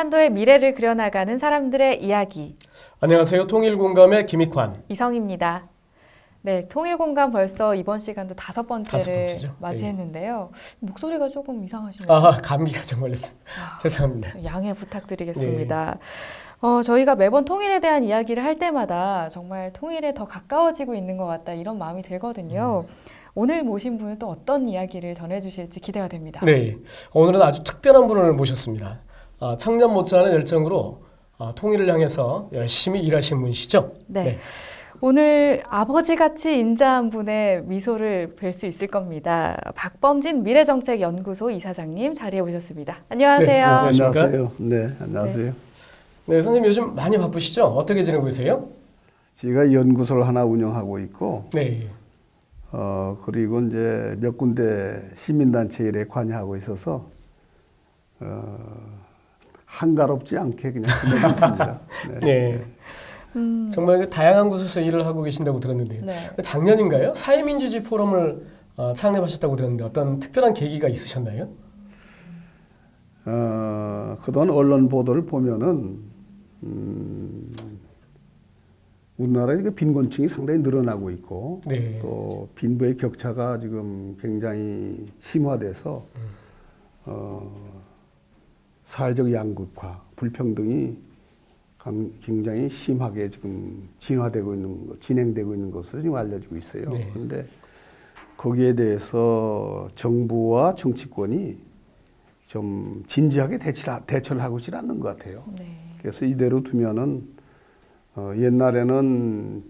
한반도의 미래를 그려나가는 사람들의 이야기. 안녕하세요. 통일공감의 김익환. 이성입니다. 네, 통일공감 벌써 이번 시간도 다섯 번째를 다섯 번째죠. 맞이했는데요. 목소리가 조금 이상하시네요. 아 감기가 좀 걸렸어요. 아, 죄송합니다. 양해 부탁드리겠습니다. 어, 저희가 매번 통일에 대한 이야기를 할 때마다 정말 통일에 더 가까워지고 있는 것 같다 이런 마음이 들거든요. 오늘 모신 분은 또 어떤 이야기를 전해주실지 기대가 됩니다. 네, 오늘은 아주 특별한 분을 모셨습니다. 아, 청년 못지않은 열정으로 아, 통일을 향해서 열심히 일하신 분이시죠? 네. 오늘 아버지같이 인자한 분의 미소를 뵐 수 있을 겁니다. 박범진 미래정책연구소 이사장님 자리에 오셨습니다. 안녕하세요. 네? 안녕하세요. 네, 안녕하세요. 네, 선생님 요즘 많이 바쁘시죠? 어떻게 지내고 계세요? 제가 연구소를 하나 운영하고 있고, 네, 어, 그리고 이제 몇 군데 시민단체 일에 관여하고 있어서, 어, 한가롭지 않게 그냥 지내고 있습니다. 네. 네, 음, 정말 그 다양한 곳에서 일을 하고 계신다고 들었는데요. 네. 작년인가요? 사회민주주의 포럼을 어, 창립하셨다고 들었는데 어떤 특별한 계기가 있으셨나요? 어, 그동안 언론 보도를 보면은, 음, 우리나라의 그 빈곤층이 상당히 늘어나고 있고, 네, 또 빈부의 격차가 지금 굉장히 심화돼서 어, 사회적 양극화, 불평등이 감- 굉장히 심하게 지금 진화되고 있는 것, 진행되고 있는 것으로 지금 알려지고 있어요. 네. 그런데 거기에 대해서 정부와 정치권이 좀 진지하게 대처를 하고 있지 않는 것 같아요. 네. 그래서 이대로 두면은 어, 옛날에는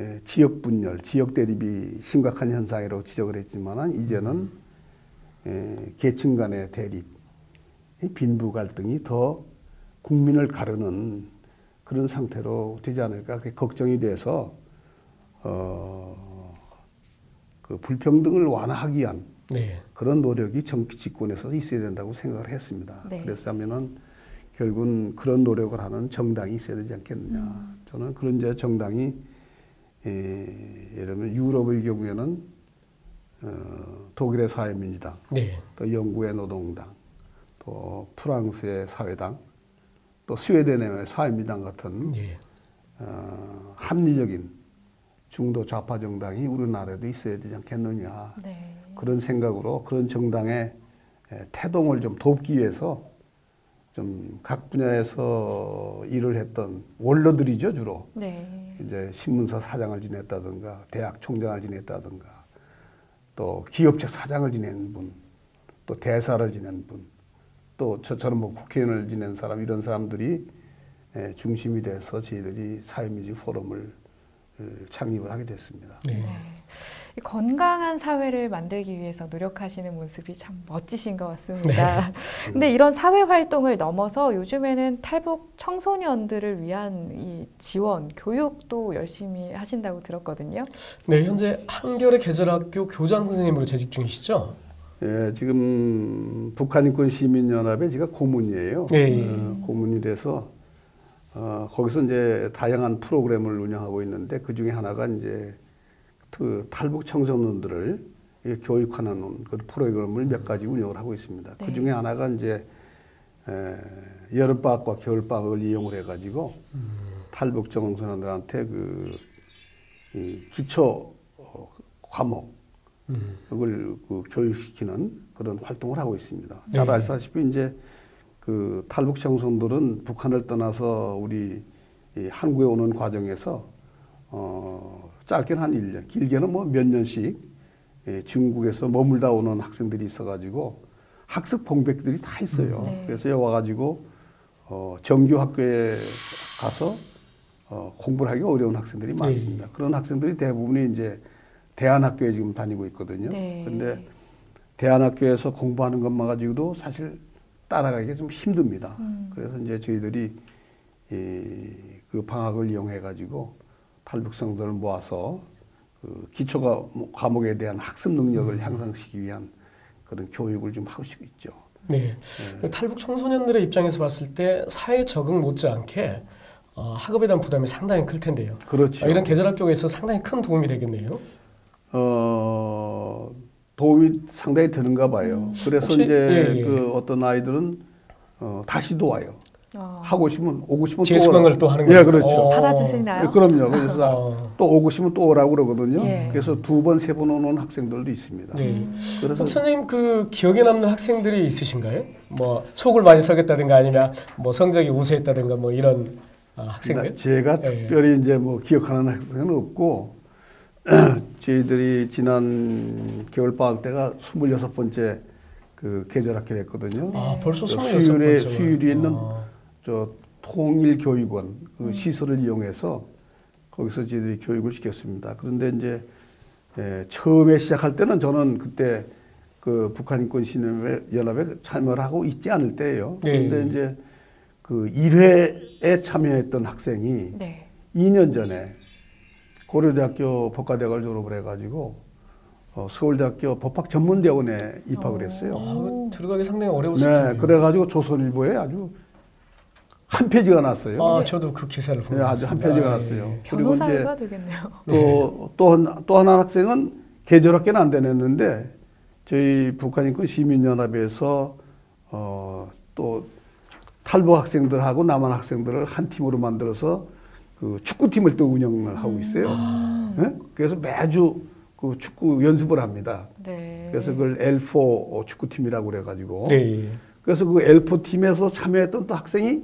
예, 지역 분열, 지역 대립이 심각한 현상이라고 지적을 했지만은 이제는 예, 계층 간의 대립, 이 빈부 갈등이 더 국민을 가르는 그런 상태로 되지 않을까 그게 걱정이 돼서 어, 그 불평등을 완화하기 위한 네, 그런 노력이 정치권에서 있어야 된다고 생각을 했습니다. 네. 그래서 하면은 결국은 그런 노력을 하는 정당이 있어야 되지 않겠느냐. 음. 저는 그런 이제 정당이 에, 예를 들면 유럽의 경우에는 어, 독일의 사회민주당, 네, 또 영국의 노동당, 또 프랑스의 사회당, 또 스웨덴의 사회민주당 같은 네, 어, 합리적인 중도 좌파 정당이 우리나라에도 있어야 되지 않겠느냐. 네. 그런 생각으로 그런 정당의 에, 태동을 좀 돕기 위해서 좀 각 분야에서 일을 했던 원로들이죠 주로 네. 이제 신문사 사장을 지냈다든가 대학 총장을 지냈다든가 또 기업체 사장을 지낸 분, 또 대사를 지낸 분, 또 저처럼 뭐 국회의원을 지낸 사람 이런 사람들이 에, 중심이 돼서 저희들이 사회민주 포럼을 어, 창립을 하게 됐습니다. 네. 이 건강한 사회를 만들기 위해서 노력하시는 모습이 참 멋지신 것 같습니다. 근데 이런 사회 활동을 넘어서 요즘에는 탈북 청소년들을 위한 이 지원, 교육도 열심히 하신다고 들었거든요. 네, 현재 한겨레 계절학교 교장 선생님으로 재직 중이시죠? 예, 지금 북한인권 시민연합의 제가 고문이에요. 네. 어, 고문이 돼서 어, 거기서 이제 다양한 프로그램을 운영하고 있는데 그 중에 하나가 이제 그 탈북 청소년들을 이 교육하는 그 프로그램을 몇 가지 운영을 하고 있습니다. 네. 그 중에 하나가 이제 에, 여름 방학과 겨울 방학을 이용을 해가지고 탈북 청소년들한테 그이 기초 어, 과목 음. 그걸 그 교육시키는 그런 활동을 하고 있습니다. 네. 잘 아시다시피 이제 그 탈북 청소년들은 북한을 떠나서 우리 이 한국에 오는 과정에서 어 짧게는 한 1년, 길게는 뭐 몇 년씩 예, 중국에서 머물다 오는 학생들이 있어가지고 학습 공백들이 다 있어요. 네. 그래서 여기 와가지고 어 정규 학교에 가서 어 공부를 하기 어려운 학생들이 많습니다. 그런 학생들이 대부분이 이제 대안학교에 지금 다니고 있거든요. 네. 근데 대안학교에서 공부하는 것만 가지고도 사실 따라가기가 좀 힘듭니다. 음. 그래서 이제 저희들이 이, 그 방학을 이용해 가지고 탈북생들을 모아서 그 기초 과- 과목에 대한 학습 능력을 음. 향상시키기 위한 그런 교육을 좀 하고 있죠. 네. 탈북 청소년들의 입장에서 봤을 때 사회 적응 못지않게 어, 학업에 대한 부담이 상당히 클 텐데요. 그렇죠. 아, 이런 계절학교가 있어 상당히 큰 도움이 되겠네요. 어, 도움이 상당히 되는가 봐요. 그래서 혹시- 이제 예, 예. 그 어떤 아이들은 어, 다시도 와요. 어. 하고 싶으면 오고 싶으면 또 재수강을 오라. 또 하는 예, 거예요? 그렇죠. 어. 받아주시나요? 예, 그럼요. 그래서 어. 또 오고 싶으면 또 오라고 그러거든요. 예. 그래서 두 번, 세 번 오는 학생들도 있습니다. 네. 그래서 목사님 그 기억에 남는 학생들이 있으신가요? 뭐 속을 많이 썩였다든가 아니면 뭐 성적이 우수했다든가 뭐 이런 아, 학생들? 나- 제가 예. 특별히 이제 뭐 기억하는 학생은 없고 저희들이 지난 겨울 방학 때가 26번째 그 계절학기를 했거든요. 아 벌써 그 26번째. 수유리에 수유리에 있는 아. 저 통일교육원 그 시설을 이용해서 거기서 저희들이 교육을 시켰습니다. 그런데 이제 에, 처음에 시작할 때는 저는 그때 그 북한 인권 신념회 연합에 참여를 하고 있지 않을 때예요. 네. 그런데 이제 그 1회에 참여했던 학생이 네. 2년 전에 고려대학교 법과대학을 졸업을 해가지고 어, 서울대학교 법학전문대학원에 입학을 했어요. 아, 들어가기 상당히 어려웠을 텐데. 네, 그래가지고 조선일보에 아주 한 페이지가 났어요. 아 저도 그 기사를 보고 네, 아주 한. 페이지가 예. 났어요. 그리고 이제 변호사가 되겠네요. 또또 한, 또 하나 학생은 계절학기는 안 되냈는데 저희 북한인권 시민연합에서 어, 또 탈북 학생들하고 남한 학생들을 한 팀으로 만들어서 그 축구팀을 또 운영을 하고 있어요. 네? 그래서 매주 그 축구 연습을 합니다. 네. 그래서 그걸 L4 축구팀이라고 그래가지고 네. 그래서 그 L4 팀에서 참여했던 또 학생이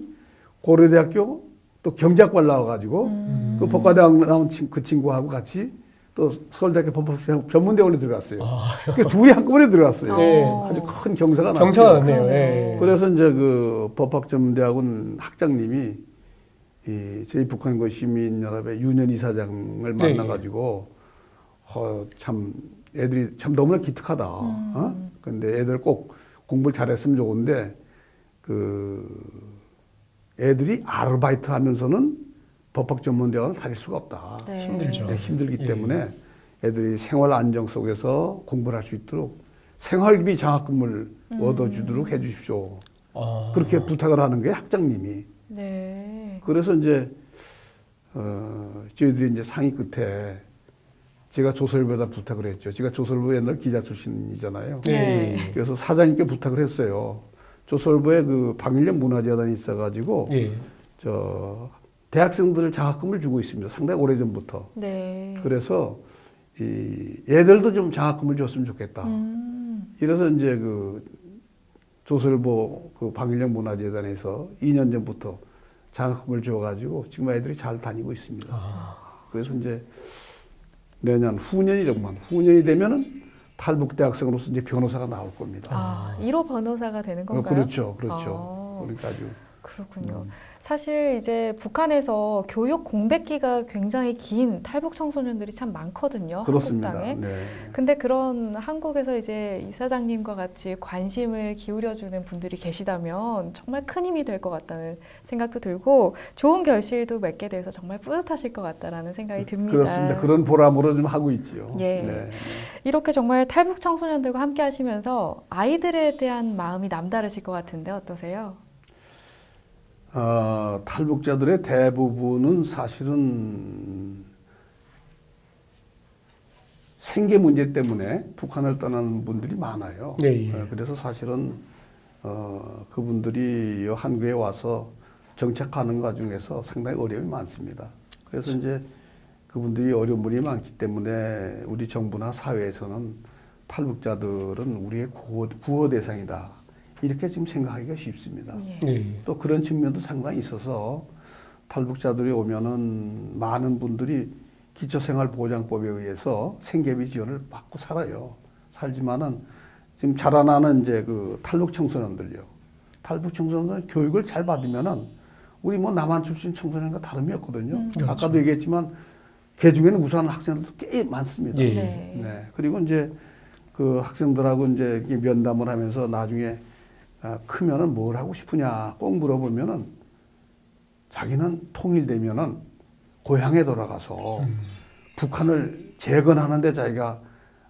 고려대학교 또 경제학과를 나와가지고 음. 그 법과대학 나온 친- 그 친구하고 같이 또 서울대학교 법학 전문대원에 들어갔어요. 그 둘이 한꺼번에 들어갔어요. 네. 아주 큰 경사가 났어요. 경사가 났네요. 예. 그래서 이제 그 법학전문대학원 학장님이 이 저희 북한인권 시민연합의 윤현 이사장을 네. 만나가지고 어, 참 애들이 참 너무나 기특하다. 어? 근데 애들 꼭 공부를 잘했으면 좋은데 그 애들이 아르바이트 하면서는 법학 전문 대학원을 다닐 수가 없다. 네. 힘들죠. 네, 힘들기 예. 때문에 애들이 생활 안정 속에서 공부를 할 수 있도록 생활비 장학금을 얻어주도록 해주십시오. 아. 그렇게 부탁을 하는 게 학장님이. 네. 그래서 이제 어, 저희들이 이제 상의 끝에 제가 조선일보에다 부탁을 했죠. 제가 조선일보 옛날 기자 출신이잖아요. 네. 그래서 사장님께 부탁을 했어요. 조선일보에 그 방일련 문화재단이 있어가지고 예. 저 대학생들 장학금을 주고 있습니다. 상당히 오래 전부터. 네. 그래서 이 애들도 좀 장학금을 줬으면 좋겠다. 음. 이래서 이제 그 조선일보 그 방일령 문화재단에서 2년 전부터 장학금을 줘가지고 지금 애들이 잘 다니고 있습니다. 아. 그래서 이제 내년 후년이라고만 후년이 되면은 탈북 대학생으로서 이제 변호사가 나올 겁니다. 아, 1호 변호사가 되는 어, 건가요? 그렇죠, 그렇죠. 아. 그러니까 아주 그렇군요. 음. 사실 이제 북한에서 교육 공백기가 굉장히 긴 탈북 청소년들이 참 많거든요. 그렇습니다. 한국 땅에. 네. 근데 그런 한국에서 이제 이사장님과 같이 관심을 기울여주는 분들이 계시다면 정말 큰 힘이 될 것 같다는 생각도 들고 좋은 결실도 맺게 돼서 정말 뿌듯하실 것 같다라는 생각이 듭니다. 그렇습니다. 그런 보람으로 좀 하고 있지요. 예. 네. 이렇게 정말 탈북 청소년들과 함께 하시면서 아이들에 대한 마음이 남다르실 것 같은데 어떠세요? 어, 탈북자들의 대부분은 사실은 생계 문제 때문에 북한을 떠나는 분들이 많아요. 네, 예. 어, 그래서 사실은 어, 그분들이 이 한국에 와서 정착하는 과정에서 상당히 어려움이 많습니다. 그래서 이제 그분들이 어려움이 많기 때문에 우리 정부나 사회에서는 탈북자들은 우리의 구호, 구호 대상이다. 이렇게 지금 생각하기가 쉽습니다. 예. 네. 또 그런 측면도 상당히 있어서 탈북자들이 오면은 많은 분들이 기초생활보장법에 의해서 생계비 지원을 받고 살아요. 살지만은 지금 자라나는 이제 그 탈북 청소년들요. 탈북 청소년들 교육을 잘 받으면은 우리 뭐 남한 출신 청소년과 다름이 없거든요. 그렇죠. 아까도 얘기했지만 개 중에는 우수한 학생들도 꽤 많습니다. 예. 네. 네. 그리고 이제 그 학생들하고 이제 면담을 하면서 나중에 아, 크면은 뭘 하고 싶으냐 꼭 물어보면은 자기는 통일되면은 고향에 돌아가서 북한을 재건하는데 자기가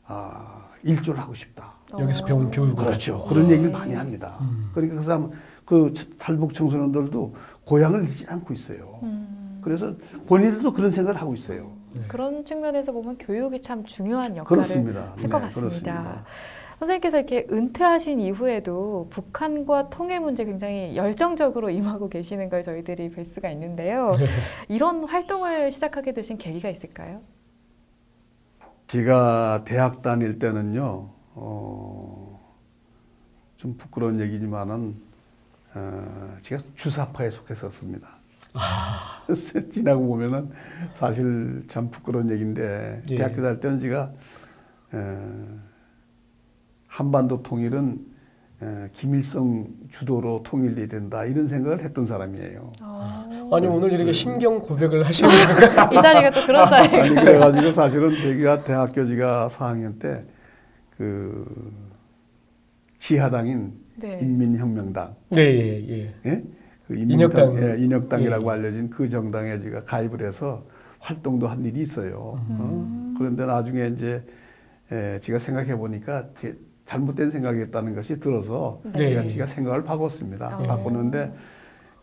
아, 일조를 하고 싶다. 여기서 배운 교육을 그렇죠. 하죠. 그런 예. 얘기를 많이 합니다. 음. 그러니까 그 사람 그 탈북 청소년들도 고향을 잃지 않고 있어요. 음, 그래서 본인들도 그런 생각을 하고 있어요. 그런 측면에서 보면 교육이 참 중요한 역할을. 할것 네, 같습니다. 그렇습니다. 선생님께서 이렇게 은퇴하신 이후에도 북한과 통일 문제 굉장히 열정적으로 임하고 계시는 걸 저희들이 뵐 수가 있는데요. 이런 활동을 시작하게 되신 계기가 있을까요? 제가 대학 다닐 때는요, 어, 좀 부끄러운 얘기지만은, 어, 제가 주사파에 속했었습니다. 그래서 지나고 보면은 사실 참 부끄러운 얘기인데, 예. 대학교 다닐 때는 제가, 어, 한반도 통일은 어, 김일성 주도로 통일이 된다 이런 생각을 했던 사람이에요. 아 니 오늘 이렇게 심경 고백을 하시는 건가요? 이 자리가 또 그런 자리가 아니 그래가지고 사실은 대기가 대학교 지가 4학년 때 그 지하당인 네. 인민혁명당, 네, 예, 예. 예? 그 인혁당. 예, 인혁당이라고 예. 알려진 그 정당에 제가 가입을 해서 활동도 한 일이 있어요. 어? 그런데 나중에 이제 예, 제가 생각해 보니까 제 잘못된 생각이었다는 것이 들어서 네. 제가 제가 생각을 바꿨습니다. 네. 바꿨는데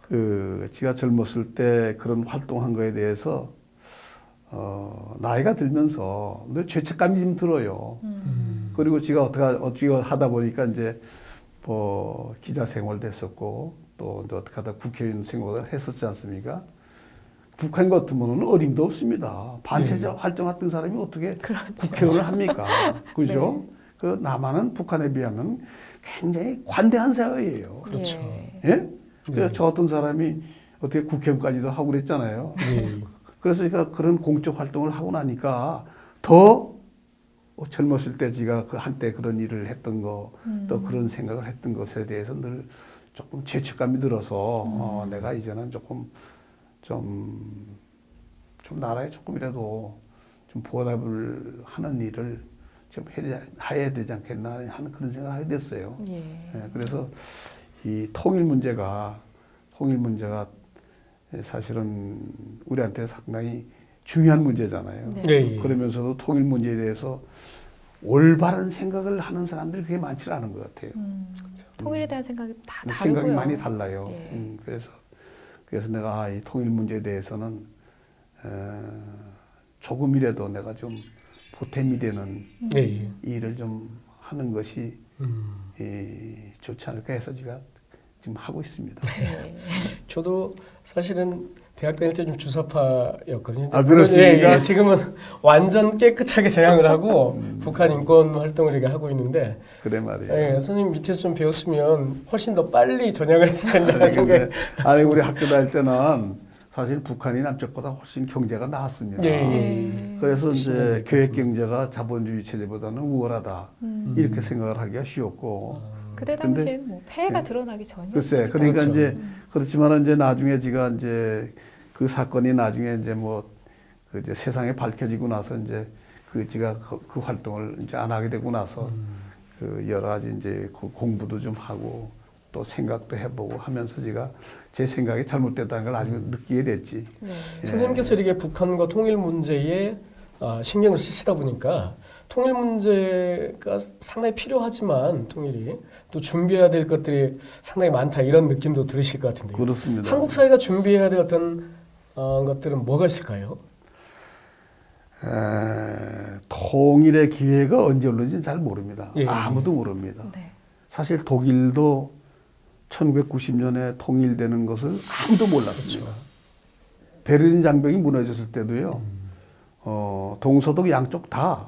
그 제가 젊었을 때 그런 활동한 거에 대해서 어, 나이가 들면서 늘 죄책감이 좀 들어요. 음. 그리고 제가 어떻게 어떻게 하다 보니까 이제 뭐 기자 생활도 했었고 또 어떻게 하다 국회의원 생활을 했었지 않습니까? 북한 같으면 어림도 없습니다. 반체제 활동 했던 사람이 어떻게 국회의원을 합니까? 그죠? 그 남한은 북한에 비하면 굉장히 관대한 사회예요. 그렇죠. 예. 예? 그래서 저 같은 사람이 어떻게 국회의원까지도 하고 그랬잖아요. 예. 그래서 제가 그런 공적 활동을 하고 나니까 더 젊었을 때 제가 그 한때 그런 일을 했던 거, 또 그런 생각을 했던 것에 대해서 늘 조금 죄책감이 들어서 어, 내가 이제는 조금 좀, 좀 나라에 조금이라도 좀 보답을 하는 일을 좀 해야, 해야 되지 않겠나 하는 그런 생각을 하게 됐어요. 예. 예, 그래서 이 통일 문제가 통일 문제가 사실은 우리한테 상당히 중요한 문제잖아요. 네. 네, 예. 그러면서도 통일 문제에 대해서 올바른 생각을 하는 사람들이 그게 많지 않은 것 같아요. 음, 통일에 대한 생각이 다 다르고요. 생각이 많이 달라요. 예. 음, 그래서 그래서 내가 아, 이 통일 문제에 대해서는 어, 조금이라도 내가 좀 보탬이 되는 네, 예. 일을 좀 하는 것이 음. 이, 좋지 않을까 해서 제가 지금 하고 있습니다. 네. 저도 사실은 대학 다닐 때 좀 주사파였거든요. 아, 그렇습니까? 예, 예. 지금은 완전 깨끗하게 제향을 하고 음. 북한 인권 활동을 이렇게 하고 있는데 그래 말이에요. 예, 선생님 밑에서 좀 배웠으면 훨씬 더 빨리 전향을 했을 텐데 아니, 생각. 근데, 아니 우리 학교 다닐 때는 사실 북한이 남쪽보다 훨씬 경제가 나았습니다. 예, 예. 그래서 열심히 이제. 교육 경제가 자본주의 체제보다는 우월하다 음. 이렇게 생각을 하기가 쉬웠고 그때 근데- 당시엔 뭐 폐해가 예. 드러나기 전이었으니까. 글쎄 그러니까 그렇죠. 이제 그렇지만 이제 나중에 제가 이제 그 사건이 나중에 이제 뭐 그 이제 세상에 밝혀지고 나서 이제 그 제가 그, 그 활동을 이제 안 하게 되고 나서 그 여러 가지 이제 그 공부도 좀 하고 또 생각도 해보고 하면서 제가 제 생각이 잘못됐다는 걸 나중에 느끼게 됐지. 네. 예. 선생님께서 이렇게 북한과 통일 문제에 아, 신경을 쓰시다 보니까 통일 문제가 상당히 필요하지만 통일이 또 준비해야 될 것들이 상당히 많다 이런 느낌도 들으실 것 같은데요. 그렇습니다. 한국 사회가 준비해야 될 어떤 어, 것들은 뭐가 있을까요? 에, 통일의 기회가 언제 올는지는 잘 모릅니다. 예, 예. 아무도 모릅니다. 네. 사실 독일도 1990년에 통일되는 것을 아무도 몰랐습니다. 그렇죠. 베를린 장벽이 무너졌을 때도요. 어, 동서독 양쪽 다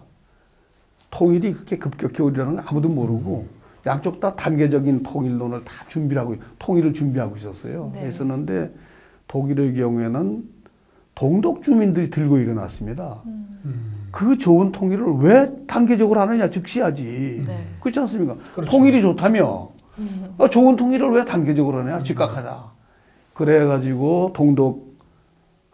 통일이 그렇게 급격히 오리라는 걸 아무도 모르고 양쪽 다 단계적인 통일론을 다 준비하고 통일을 준비하고 있었어요. 네. 했었는데 독일의 경우에는 동독 주민들이 들고 일어났습니다. 음. 그 좋은 통일을 왜 단계적으로 하느냐 즉시하지. 네. 그렇지 않습니까? 그렇죠. 통일이 좋다며 음. 아, 좋은 통일을 왜 단계적으로 하냐 즉각하자. 그래가지고 동독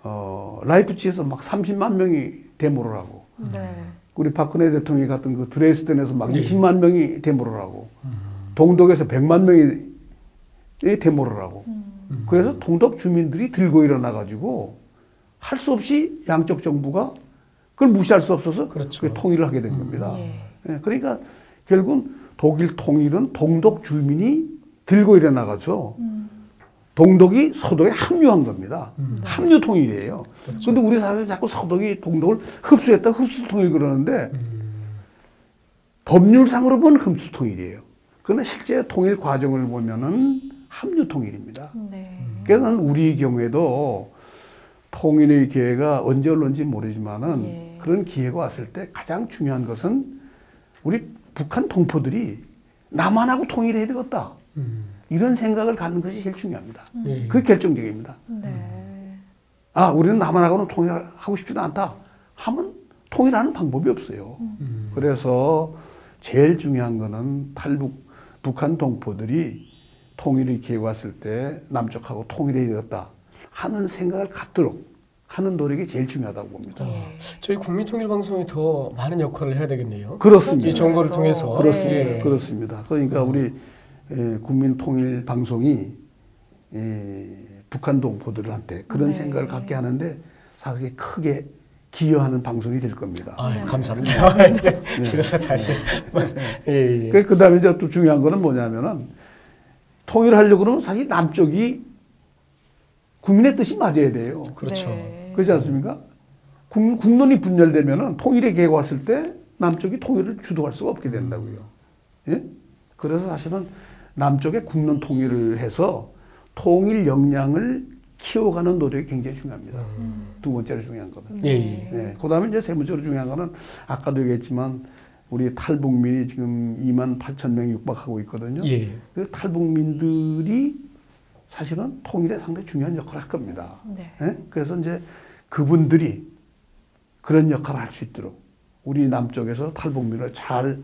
어, 라이프치히에서 막 30만 명이 데모를 하고 네. 우리 박근혜 대통령이 갔던 그 드레스덴에서 막 예. 20만 명이 데모를 하고 동독에서 100만 명이 데모를 하고 음. 그래서 동독 주민들이 들고 일어나 가지고 할 수 없이 양쪽 정부가 그걸 무시할 수 없어서 그렇죠. 그 통일을 하게 된 겁니다. 예. 예, 그러니까 결국은 독일 통일은 동독 주민이 들고 일어나가서 음. 동독이 서독에 합류한 겁니다. 음. 합류 통일이에요. 그렇죠. 그런데 우리 사회에서 자꾸 서독이 동독을 흡수했다 흡수 통일 그러는데 음. 법률상으로 보면 흠수 통일이에요. 그러나 실제 통일 과정을 보면은 합류 통일입니다. 네. 그래서 우리 경우에도 통일의 기회가 언제 올는지 모르지만은 예. 그런 기회가 왔을 때 가장 중요한 것은 우리 북한 동포들이 남한하고 통일해야 되겠다. 음. 이런 생각을 갖는 것이 제일 중요합니다. 네. 그게 결정적입니다. 네. 아, 우리는 남한하고는 통일하고 싶지도 않다. 하면 통일하는 방법이 없어요. 음. 그래서 제일 중요한 거는 탈북 북한 동포들이 통일의 기회가 왔을 때 남쪽하고 통일해야 되겠다 하는 생각을 갖도록 하는 노력이 제일 중요하다고 봅니다. 예. 저희 국민통일방송이 더 많은 역할을 해야 되겠네요. 그렇습니다. 이 정보를 통해서 그렇습니다. 예. 그렇습니다. 그러니까 우리 에, 국민통일 방송이 에, 북한 동포들한테 그런 네. 생각을 갖게 하는데 사실 크게 기여하는 방송이 될 겁니다. 아, 네. 감사합니다. 그래서 다시 예, 예. 그 다음에 이제 또 중요한 거는 뭐냐면은 통일하려고 그러면 사실 남쪽이 국민의 뜻이 맞아야 돼요. 그렇죠. 네. 그렇지 않습니까? 국, 국론이 분열되면은 통일의 계획 왔을 때 남쪽이 통일을 주도할 수가 없게 된다고요. 예? 그래서 사실은 남쪽의 국론 통일을 해서 통일 역량을 키워가는 노력이 굉장히 중요합니다. 두 번째로 중요한 거는. 예, 네. 예. 그 다음에 이제 세 번째로 중요한 거는 아까도 얘기했지만 우리 탈북민이 지금 2만 8천 명이 육박하고 있거든요. 예. 그 탈북민들이 사실은 통일에 상당히 중요한 역할을 할 겁니다. 네. 예? 그래서 이제 그분들이 그런 역할을 할 수 있도록 우리 남쪽에서 탈북민을 잘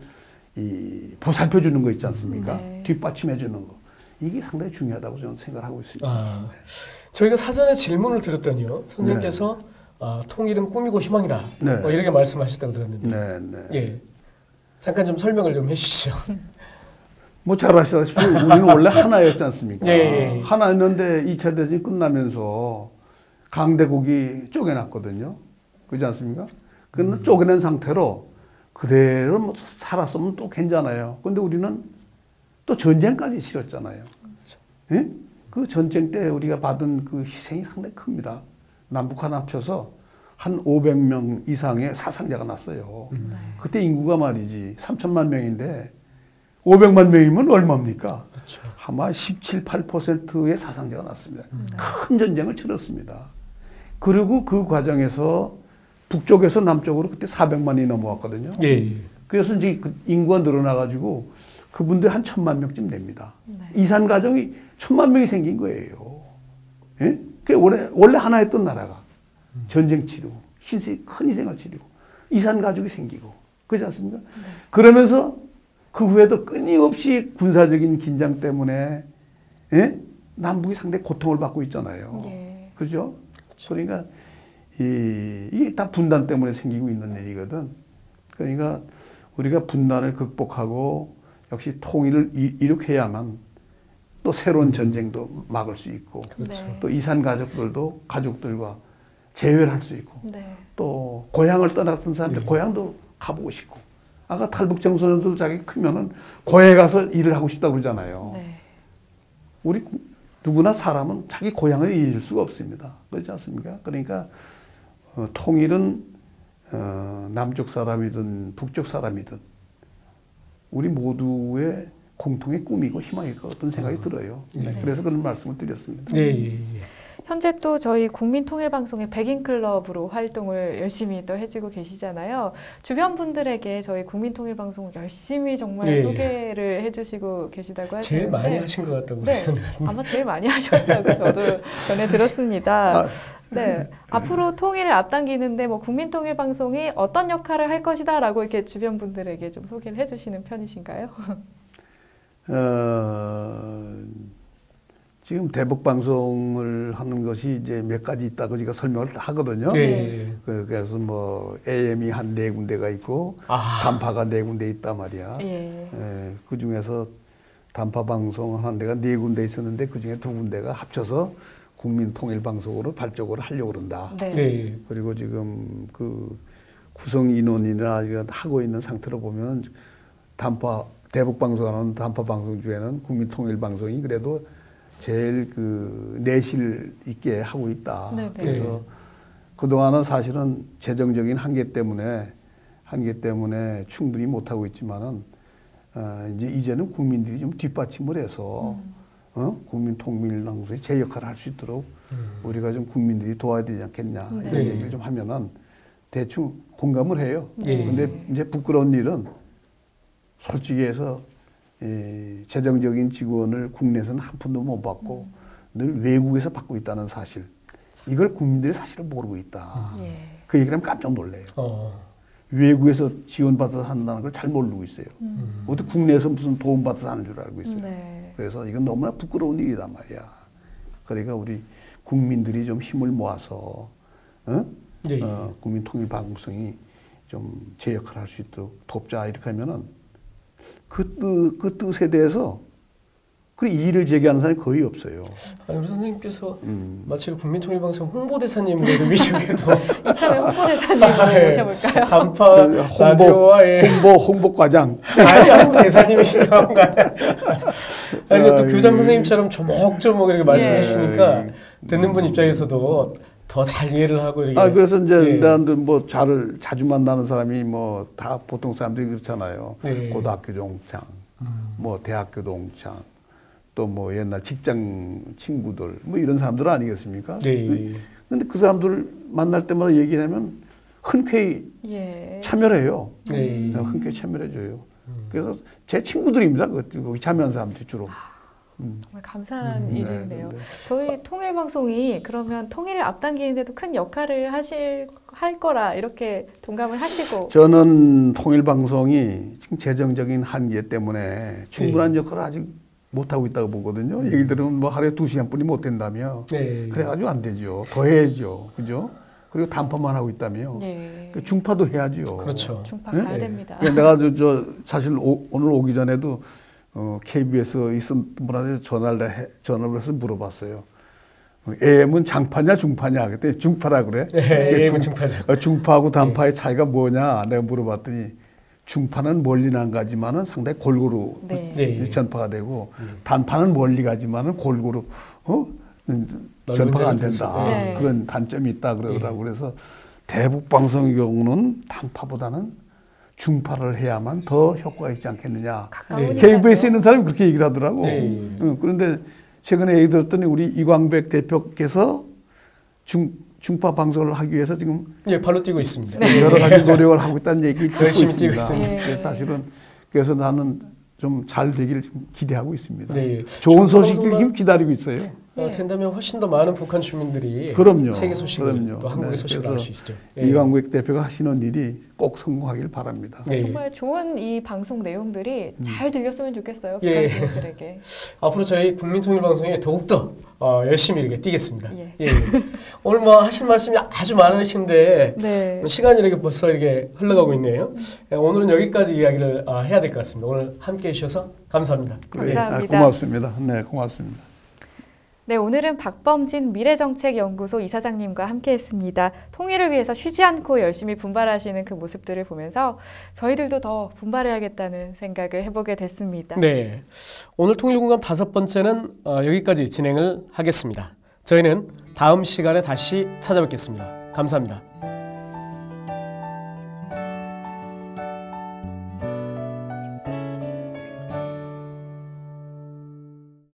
이, 보살펴 주는 거 있지 않습니까? 네. 뒷받침해 주는 거. 이게 상당히 중요하다고 저는 생각하고 있습니다. 아, 저희가 사전에 질문을 드렸더니요. 선생님께서 아, 통일은 꿈이고 희망이다. 네. 뭐 이렇게 말씀하셨다고 들었는데. 네, 네. 예. 잠깐 좀 설명을 좀 해주시죠. 뭐 잘 아시다시피 우리는 원래 하나였지 않습니까? 예, 예. 하나였는데 2차 대전이 끝나면서 강대국이 쪼개놨거든요. 그렇지 않습니까? 음. 그는 쪼개낸 상태로 그대로 뭐 살았으면 또 괜찮아요. 근데 우리는 또 전쟁까지 치렀잖아요. 그렇죠. 예? 그 전쟁 때 우리가 받은 그 희생이 상당히 큽니다. 남북한 합쳐서 한 500명 이상의 사상자가 났어요. 음. 그때 인구가 말이지 3천만 명인데 500만 명이면 얼마입니까? 그렇죠. 아마 17, 8%의 사상자가 났습니다. 큰 전쟁을 치렀습니다. 그리고 그 과정에서 북쪽에서 남쪽으로 그때 400만이 넘어왔거든요. 예, 예. 그래서 이제 그 인구가 늘어나가지고 그분들 한 천만 명쯤 됩니다. 네. 이산 가정이 천만 명이 생긴 거예요. 예? 그 원래 원래 하나였던 나라가 전쟁 치르고 희생 큰 희생을 치르고 이산 가족이 생기고 그렇지 않습니까? 그러면서 그 후에도 끊임없이 군사적인 긴장 때문에 예? 남북이 상당히 고통을 받고 있잖아요. 예. 그죠? 그러니까 이, 이게 다 분단 때문에 생기고 있는 일이거든. 그러니까 우리가 분단을 극복하고 역시 통일을 이- 이룩해야만 또 새로운 전쟁도 막을 수 있고 그렇죠. 네. 또 이산 가족들도 가족들과 재회를 할 수 있고 네. 또 고향을 떠났던 사람들 네. 고향도 가보고 싶고 아까 탈북 청소년들 자기 크면은 고향에 가서 일을 하고 싶다고 그러잖아요. 네. 우리 구- 누구나 사람은 자기 고향을 잊을 수가 없습니다. 그렇지 않습니까? 그러니까 어, 통일은 어, 남쪽 사람이든 북쪽 사람이든 우리 모두의 공통의 꿈이고 희망일 것 같은 생각이 들어요. 네, 네. 그래서 그런 말씀을 드렸습니다. 네, 예, 예. 현재 또 저희 국민통일방송의 백인클럽으로 활동을 열심히 또 해주고 계시잖아요. 주변 분들에게 저희 국민통일방송 열심히 정말 예. 소개를 해주시고 계시다고 하시는데 제일 많이 하신 것 같다고 네. 아마 제일 많이 하셨다고 저도 전해 들었습니다. 아, 네, 앞으로 통일을 앞당기는데 뭐 국민통일방송이 어떤 역할을 할 것이다라고 이렇게 주변 분들에게 좀 소개를 해주시는 편이신가요? 어, 지금 대북 방송을 하는 것이 이제 몇 가지 있다고 제가 설명을 다 하거든요. 네. 그- 그래서 뭐 AM이 한 네 군데가 있고 아, 단파가 네 군데 있단 말이야. 예. 그 중에서 단파 방송 한 데가 네 군데 있었는데 그 중에 두 군데가 합쳐서 국민 통일 방송으로 발족을 하려고 그런다. 네. 네. 그리고 지금 그 구성 인원이나 이런 하고 있는 상태로 보면 단파 대북 방송하는 단파 방송 중에는 국민 통일 방송이 그래도 제일 그 내실 있게 하고 있다. 네, 네. 그래서 그 동안은 사실은 재정적인 한계 때문에 한계 때문에 충분히 못 하고 있지만은 어, 이제 이제는 국민들이 좀 뒷받침을 해서 어? 국민 통일 당소에 제 역할을 할 수 있도록 우리가 좀 국민들이 도와야 되지 않겠냐 네. 이런 얘기를 좀 하면은 대충 공감을 해요. 네. 근데 이제 부끄러운 일은 솔직히 해서 이 재정적인 지원을 국내에서는 한 푼도 못 받고 늘 외국에서 받고 있다는 사실. 이걸 국민들이 사실은 모르고 있다. 예. 그 얘기를 하면 깜짝 놀래요. 어. 외국에서 지원받아서 한다는 걸 잘 모르고 있어요. 음. 어떻게 국내에서 무슨 도움받아서 하는 줄 알고 있어요. 네. 그래서 이건 너무나 부끄러운 일이란 말이야. 그러니까 우리 국민들이 좀 힘을 모아서 어? 예, 예. 어, 국민 통일 방송이 좀 제 역할을 할 수 있도록 돕자 이렇게 하면은 그, 뜻, 그 뜻에 대해서 그 이의를 제기하는 사람이 거의 없어요. 아니, 우리 선생님께서 음. 마치 국민통일방송 홍보대사님으로 이름이시기도 이참에 홍보대사님을 예. 모셔볼까요? 간파 홍보, 라디오와 예. 홍보, 홍보과장. 아니 홍보대사님이시죠. 아니 또 아, 교장 예. 선생님처럼 조목조목 이렇게 말씀해 예. 주시니까 듣는 분 입장에서도 더 잘 이해를 하고 이렇게 아, 그래서 이제 예. 나한테 뭐 잘, 자주 만나는 사람이 뭐 다 보통 사람들이 그렇잖아요. 네. 고등학교 동창, 음. 뭐 대학교 동창, 또 뭐 옛날 직장 친구들, 뭐 이런 사람들 아니겠습니까? 네. 근데 그 사람들 만날 때마다 얘기하면 흔쾌히 예. 참여를 해요. 네. 어, 흔쾌히 참여를 해줘요. 그래서 제 친구들입니다. 그 거기 참여한 사람들이 주로. 음. 정말 감사한 음, 네, 일이네요. 네, 네. 저희 통일 방송이 그러면 통일을 앞당기는데도 큰 역할을 하실 할 거라 이렇게 동감을 하시고 저는 통일 방송이 지금 재정적인 한계 때문에 충분한 네. 역할을 아직 못 하고 있다고 보거든요. 얘기 들으면 뭐 하루에 두 시간뿐이 못 된다며. 네. 그래가지고 안 되죠. 더 해야죠. 그죠? 그리고 단파만 하고 있다며. 예. 그 중파도 해야죠. 그렇죠. 중파 네? 가야 네. 됩니다. 그러니까 내가 저, 저 사실 오, 오늘 오기 전에도 어, KBS에 있은 분한테 전화를 해, 전화를 해서 물어봤어요. 어, AM은 장파냐 중파냐 그때 중파라 그래. 네, 그게 AM은 중파죠. 어, 중파하고 단파의 차이가 뭐냐 내가 물어봤더니 중파는 멀리 난 가지만은 상당히 골고루 네. 네. 전파가 되고 단파는 멀리 가지만은 골고루 어 음, 전파가 안 된다 네. 그런 단점이 있다 그러더라고 그래서 대북 방송의 경우는 단파보다는 중파를 해야만 더 효과가 있지 않겠느냐. 가까우니까요. KBS에 있는 사람이 그렇게 얘기를 하더라고. 네. 응, 그런데 최근에 얘기 들었더니 우리 이광백 대표께서 중, 중파 방송을 하기 위해서 지금 예, 발로 뛰고 있습니다. 네. 여러 가지 노력을 하고 있다는 얘기 듣고 열심히 있습니다. 뛰고 있습니다. 예. 사실은 그래서 나는 좀 잘 되기를 좀 기대하고 있습니다. 네. 좋은 소식을 지금 기다리고 있어요. 어, 예. 된다면 훨씬 더 많은 북한 주민들이 그럼요. 세계 소식을 그럼요. 또 한국의 네, 소식을 알 수 있죠. 예. 이광백 대표가 하시는 일이 꼭 성공하길 바랍니다. 네. 정말 좋은 이 방송 내용들이 잘 들렸으면 좋겠어요. 예. 북한 주민들에게. 앞으로 저희 국민통일방송에 더욱더 어, 열심히 이렇게 뛰겠습니다. 예. 예. 오늘 뭐 하신 말씀이 아주 많으신데 네. 시간이 이렇게 벌써 이렇게 흘러가고 있네요. 예, 오늘은 여기까지 이야기를 아, 해야 될 것 같습니다. 오늘 함께 해주셔서 감사합니다. 감사합니다. 아, 고맙습니다. 네, 고맙습니다. 네, 오늘은 박범진 미래정책연구소 이사장님과 함께했습니다. 통일을 위해서 쉬지 않고 열심히 분발하시는 그 모습들을 보면서 저희들도 더 분발해야겠다는 생각을 해보게 됐습니다. 네. 오늘 통일공감 다섯 번째는 어, 여기까지 진행을 하겠습니다. 저희는 다음 시간에 다시 찾아뵙겠습니다. 감사합니다.